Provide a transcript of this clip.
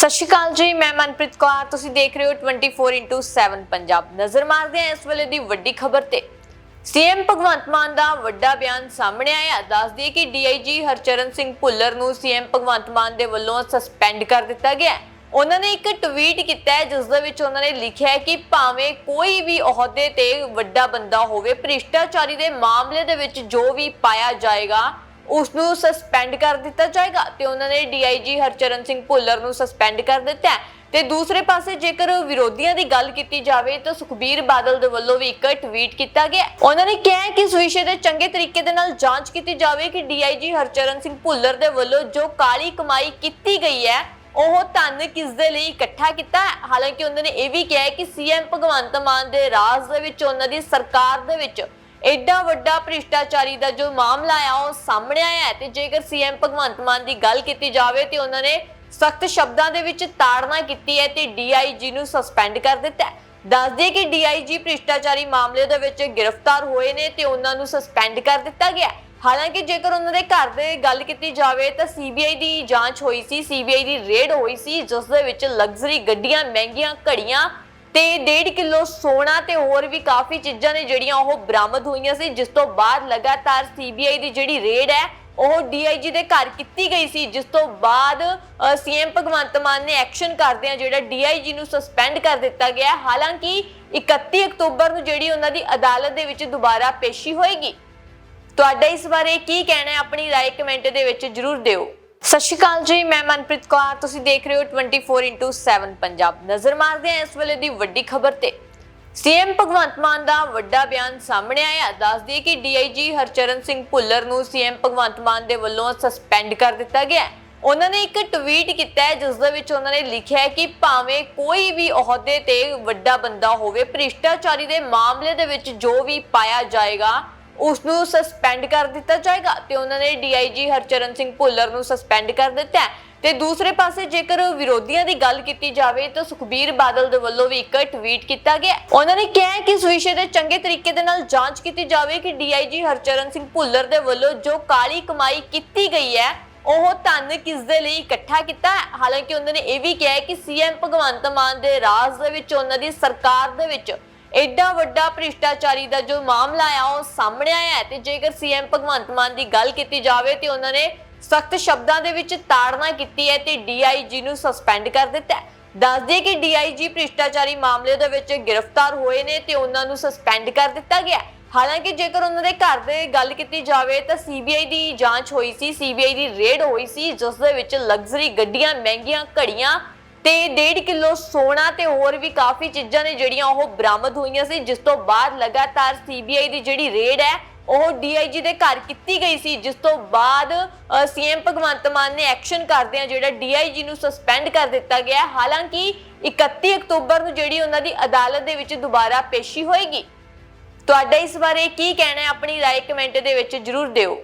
ਸਤਿ ਸ਼੍ਰੀ ਅਕਾਲ ਜੀ, ਮੈਂ ਮਨਪ੍ਰੀਤ ਕੌਰ। ਤੁਸੀਂ ਦੇਖ ਰਹੇ ਹੋ 24/7 ਪੰਜਾਬ। ਨਜ਼ਰ ਮਾਰਦੇ ਹਾਂ ਇਸ ਵੇਲੇ ਦੀ ਵੱਡੀ ਖਬਰ ਤੇ। ਸੀਐਮ ਭਗਵੰਤ ਮਾਨ ਦਾ ਵੱਡਾ ਬਿਆਨ ਸਾਹਮਣੇ ਆਇਆ। ਦੱਸ ਦਈਏ ਕਿ ਡੀਆਈਜੀ ਹਰਚਰਨ ਸਿੰਘ ਭੁੱਲਰ ਨੂੰ ਸੀਐਮ ਭਗਵੰਤ ਮਾਨ ਦੇ ਵੱਲੋਂ ਸਸਪੈਂਡ ਕਰ ਦਿੱਤਾ ਗਿਆ ਹੈ। ਉਹਨਾਂ ਨੇ ਇੱਕ ਟਵੀਟ ਕੀਤਾ ਹੈ, ਜਿਸ ਦੇ ਵਿੱਚ ਉਹਨਾਂ ਨੇ ਲਿਖਿਆ ਹੈ ਕਿ ਭਾਵੇਂ ਕੋਈ ਵੀ ਅਹੁਦੇ ਤੇ ਵੱਡਾ ਬੰਦਾ ਹੋਵੇ, ਭ੍ਰਿਸ਼ਟਾਚਾਰੀ ਦੇ ਮਾਮਲੇ ਦੇ ਵਿੱਚ ਜੋ ਵੀ ਪਾਇਆ ਜਾਏਗਾ ਉਸ ਨੂੰ ਸਸਪੈਂਡ ਕਰ ਦਿੱਤਾ ਜਾਏਗਾ ਤੇ ਉਹਨਾਂ ਨੇ ਡੀਆਈਜੀ ਹਰਚਰਨ ਸਿੰਘ ਭੁੱਲਰ ਨੂੰ ਸਸਪੈਂਡ ਕਰ ਦਿੱਤਾ ਤੇ ਦੂਸਰੇ ਪਾਸੇ ਜੇਕਰ ਵਿਰੋਧੀਆਂ ਦੀ ਗੱਲ ਕੀਤੀ ਜਾਵੇ ਤਾਂ ਸੁਖਬੀਰ ਬਾਦਲ ਦੇ ਵੱਲੋਂ ਵੀ ਇੱਕ ਟਵੀਟ ਕੀਤਾ ਗਿਆ ਉਹਨਾਂ ਨੇ ਕਿਹਾ ਕਿ ਇਸ ਵਿਸ਼ੇ ਦੇ ਚੰਗੇ ਤਰੀਕੇ ਦੇ ਨਾਲ ਜਾਂਚ ਕੀਤੀ ਜਾਵੇ ਕਿ ਡੀਆਈਜੀ ਹਰਚਰਨ ਸਿੰਘ ਭੁੱਲਰ ਦੇ ਵੱਲੋਂ ਜੋ ਕਾਲੀ ਕਮਾਈ ਕੀਤੀ ਗਈ ਹੈ, ਉਹ ਧਨ ਕਿਸ ਦੇ ਲਈ ਇਕੱਠਾ ਕੀਤਾ ਹੈ? ਹਾਲਾਂਕਿ ਉਹਨਾਂ ਨੇ ਇਹ ਵੀ ਕਿਹਾ ਹੈ ਕਿ ਸੀਐਮ ਭਗਵੰਤ ਮਾਨ ਦੇ ਰਾਜ ਦੇ ਵਿੱਚ, ਉਹਨਾਂ ਦੀ ਸਰਕਾਰ ਦੇ ਵਿੱਚ ਐਡਾ ਵੱਡਾ ਭ੍ਰਿਸ਼ਟਾਚਾਰੀ ਦਾ ਜੋ ਮਾਮਲਾ ਆ, ਉਹ ਸਾਹਮਣੇ ਆਇਆ ਹੈ ਤੇ ਜੇਕਰ ਸੀਐਮ ਭਗਵੰਤ ਮਾਨ ਦੀ ਗੱਲ ਕੀਤੀ ਜਾਵੇ ਤੇ ਉਹਨਾਂ ਨੇ ਸਖਤ ਸ਼ਬਦਾਂ ਦੇ ਵਿੱਚ ਤਾੜਨਾ ਕੀਤੀ ਹੈ ਤੇ ਡੀਆਈਜੀ ਨੂੰ ਸਸਪੈਂਡ ਕਰ ਦਿੱਤਾ ਹੈ। ਦੱਸ ਦਈਏ ਕਿ ਡੀਆਈਜੀ ਭ੍ਰਿਸ਼ਟਾਚਾਰੀ ਮਾਮਲੇ ਦੇ ਵਿੱਚ ਗ੍ਰਿਫਤਾਰ ਹੋਏ ਨੇ ਤੇ ਉਹਨਾਂ ਨੂੰ ਸਸਪੈਂਡ ਕਰ ਦਿੱਤਾ ਗਿਆ ਹਾਲਾਂਕਿ ਜੇਕਰ ਉਹਨਾਂ ਦੇ ਘਰ ਦੇ ਗੱਲ ਕੀਤੀ ਜਾਵੇ ਤਾਂ ਸੀਬੀਆਈ ਦੀ ਜਾਂਚ ਹੋਈ ਸੀ ਸੀਬੀਆਈ ਦੀ ਰੇਡ ਹੋਈ ਸੀ, ਜਿਸ ਦੇ ਵਿੱਚ ਲਗਜ਼ਰੀ ਗੱਡੀਆਂ, ਮਹਿੰਗੀਆਂ ਘੜੀਆਂ ਤੇ 1.5 ਕਿਲੋ ਸੋਨਾ ਤੇ ਹੋਰ ਵੀ ਕਾਫੀ ਚੀਜ਼ਾਂ ਨੇ ਜਿਹੜੀਆਂ ਉਹ ਬਰਾਮਦ ਹੋਈਆਂ ਸੀ ਜਿਸ ਤੋਂ ਬਾਅਦ ਲਗਾਤਾਰ ਸੀਬੀਆਈ ਦੀ ਜਿਹੜੀ ਰੇਡ ਹੈ ਉਹ ਡੀਆਈਜੀ ਦੇ ਘਰ ਕੀਤੀ ਗਈ ਸੀ ਜਿਸ ਤੋਂ ਬਾਅਦ ਸੀਐਮ ਭਗਵੰਤ ਮਾਨ ਨੇ ਐਕਸ਼ਨ ਕਰਦਿਆਂ ਜਿਹੜਾ ਡੀਆਈਜੀ ਨੂੰ ਸਸਪੈਂਡ ਕਰ ਦਿੱਤਾ ਗਿਆ ਹੈ। ਹਾਲਾਂਕਿ 31 ਅਕਤੂਬਰ ਨੂੰ ਜਿਹੜੀ ਉਹਨਾਂ ਦੀ ਅਦਾਲਤ ਦੇ ਵਿੱਚ ਦੁਬਾਰਾ ਪੇਸ਼ੀ ਹੋਏਗੀ ਤੁਹਾਡਾ ਇਸ ਬਾਰੇ ਕੀ ਕਹਿਣਾ ਹੈ ਆਪਣੀ رائے ਕਮੈਂਟ ਦੇ ਵਿੱਚ ਜਰੂਰ ਦਿਓ ਸਤਿ ਸ਼੍ਰੀ ਅਕਾਲ ਜੀ, ਮੈਂ ਮਨਪ੍ਰੀਤ ਕੌਰ। ਤੁਸੀਂ ਦੇਖ ਰਹੇ ਹੋ 24/7 ਪੰਜਾਬ। ਨਜ਼ਰ ਮਾਰਦੇ ਹਾਂ ਇਸ ਵੇਲੇ ਦੀ ਵੱਡੀ ਖਬਰ ਤੇ। ਸੀਐਮ ਭਗਵੰਤ ਮਾਨ ਦਾ ਵੱਡਾ ਬਿਆਨ ਸਾਹਮਣੇ ਆਇਆ। ਦੱਸ ਕਿ ਡੀਆਈਜੀ ਹਰਚਰਨ ਸਿੰਘ ਭੁੱਲਰ ਨੂੰ ਸੀਐਮ ਭਗਵੰਤ ਮਾਨ ਦੇ ਵੱਲੋਂ ਸਸਪੈਂਡ ਕਰ ਦਿੱਤਾ ਗਿਆ ਹੈ। ਉਹਨਾਂ ਨੇ ਇੱਕ ਟਵੀਟ ਕੀਤਾ ਹੈ, ਜਿਸ ਦੇ ਵਿੱਚ ਉਹਨਾਂ ਨੇ ਲਿਖਿਆ ਹੈ ਕਿ ਭਾਵੇਂ ਕੋਈ ਵੀ ਅਹੁਦੇ ਤੇ ਵੱਡਾ ਬੰਦਾ ਹੋਵੇ, ਭ੍ਰਿਸ਼ਟਾਚਾਰੀ ਦੇ ਮਾਮਲੇ ਦੇ ਵਿੱਚ ਜੋ ਵੀ ਪਾਇਆ ਜਾਏਗਾ ਉਸ ਨੂੰ ਸਸਪੈਂਡ ਕਰ ਦਿੱਤਾ ਜਾਏਗਾ ਤੇ ਉਹਨਾਂ ਨੇ ਡੀਆਈਜੀ ਹਰਚਰਨ ਸਿੰਘ ਭੁੱਲਰ ਨੂੰ ਸਸਪੈਂਡ ਕਰ ਦਿੱਤਾ ਤੇ ਦੂਸਰੇ ਪਾਸੇ ਜੇਕਰ ਵਿਰੋਧੀਆਂ ਦੀ ਗੱਲ ਕੀਤੀ ਜਾਵੇ ਤਾਂ ਸੁਖਬੀਰ ਬਾਦਲ ਦੇ ਵੱਲੋਂ ਵੀ ਇੱਕ ਟਵੀਟ ਕੀਤਾ ਗਿਆ ਉਹਨਾਂ ਨੇ ਕਿਹਾ ਕਿ ਇਸ ਵਿਸ਼ੇ ਦੇ ਚੰਗੇ ਤਰੀਕੇ ਦੇ ਨਾਲ ਜਾਂਚ ਕੀਤੀ ਜਾਵੇ ਕਿ ਡੀਆਈਜੀ ਹਰਚਰਨ ਸਿੰਘ ਭੁੱਲਰ ਦੇ ਵੱਲੋਂ ਜੋ ਕਾਲੀ ਕਮਾਈ ਕੀਤੀ ਗਈ ਹੈ, ਉਹ ਧਨ ਕਿਸ ਦੇ ਲਈ ਇਕੱਠਾ ਕੀਤਾ ਹੈ? ਹਾਲਾਂਕਿ ਉਹਨਾਂ ਨੇ ਇਹ ਵੀ ਕਿਹਾ ਹੈ ਕਿ ਸੀਐਮ ਭਗਵੰਤ ਮਾਨ ਦੇ ਰਾਜ ਦੇ ਵਿੱਚ, ਉਹਨਾਂ ਦੀ ਸਰਕਾਰ ਦੇ ਵਿੱਚ ਐਡਾ ਵੱਡਾ ਭ੍ਰਿਸ਼ਟਾਚਾਰੀ ਦਾ ਜੋ ਮਾਮਲਾ ਆ, ਉਹ ਸਾਹਮਣੇ ਆਇਆ ਹੈ ਤੇ ਜੇਕਰ ਸੀਐਮ ਭਗਵੰਤ ਮਾਨ ਦੀ ਗੱਲ ਕੀਤੀ ਜਾਵੇ ਤੇ ਉਹਨਾਂ ਨੇ ਸਖਤ ਸ਼ਬਦਾਂ ਦੇ ਵਿੱਚ ਤਾੜਨਾ ਕੀਤੀ ਹੈ ਤੇ ਡੀਆਈਜੀ ਨੂੰ ਸਸਪੈਂਡ ਕਰ ਦਿੱਤਾ ਹੈ। ਦੱਸ ਦਈਏ ਕਿ ਡੀਆਈਜੀ ਭ੍ਰਿਸ਼ਟਾਚਾਰੀ ਮਾਮਲੇ ਦੇ ਵਿੱਚ ਗ੍ਰਿਫਤਾਰ ਹੋਏ ਨੇ ਤੇ ਉਹਨਾਂ ਨੂੰ ਸਸਪੈਂਡ ਕਰ ਦਿੱਤਾ ਗਿਆ ਹਾਲਾਂਕਿ ਜੇਕਰ ਉਹਨਾਂ ਦੇ ਘਰ ਦੇ ਗੱਲ ਕੀਤੀ ਜਾਵੇ ਤਾਂ ਸੀਬੀਆਈ ਦੀ ਜਾਂਚ ਹੋਈ ਸੀ ਸੀਬੀਆਈ ਦੀ ਰੇਡ ਹੋਈ ਸੀ, ਜਿਸ ਦੇ ਵਿੱਚ ਲਗਜ਼ਰੀ ਗੱਡੀਆਂ, ਮਹਿੰਗੀਆਂ ਘੜੀਆਂ ਤੇ 1.5 ਕਿਲੋ ਸੋਨਾ ਤੇ ਹੋਰ ਵੀ ਕਾਫੀ ਚੀਜ਼ਾਂ ਨੇ ਜਿਹੜੀਆਂ ਉਹ ਬਰਾਮਦ ਹੋਈਆਂ ਸੀ ਜਿਸ ਤੋਂ ਬਾਅਦ ਲਗਾਤਾਰ ਸੀਬੀਆਈ ਦੀ ਜਿਹੜੀ ਰੇਡ ਹੈ ਉਹ ਡੀਆਈਜੀ ਦੇ ਘਰ ਕੀਤੀ ਗਈ ਸੀ ਜਿਸ ਤੋਂ ਬਾਅਦ ਸੀਐਮ ਭਗਵੰਤ ਮਾਨ ਨੇ ਐਕਸ਼ਨ ਕਰਦਿਆਂ ਜਿਹੜਾ ਡੀਆਈਜੀ ਨੂੰ ਸਸਪੈਂਡ ਕਰ ਦਿੱਤਾ ਗਿਆ ਹੈ। ਹਾਲਾਂਕਿ 31 ਅਕਤੂਬਰ ਨੂੰ ਜਿਹੜੀ ਉਹਨਾਂ ਦੀ ਅਦਾਲਤ ਦੇ ਵਿੱਚ ਦੁਬਾਰਾ ਪੇਸ਼ੀ ਹੋਏਗੀ ਤੁਹਾਡਾ ਇਸ ਬਾਰੇ ਕੀ ਕਹਿਣਾ ਹੈ ਆਪਣੀ رائے ਕਮੈਂਟ ਦੇ ਵਿੱਚ ਜਰੂਰ ਦਿਓ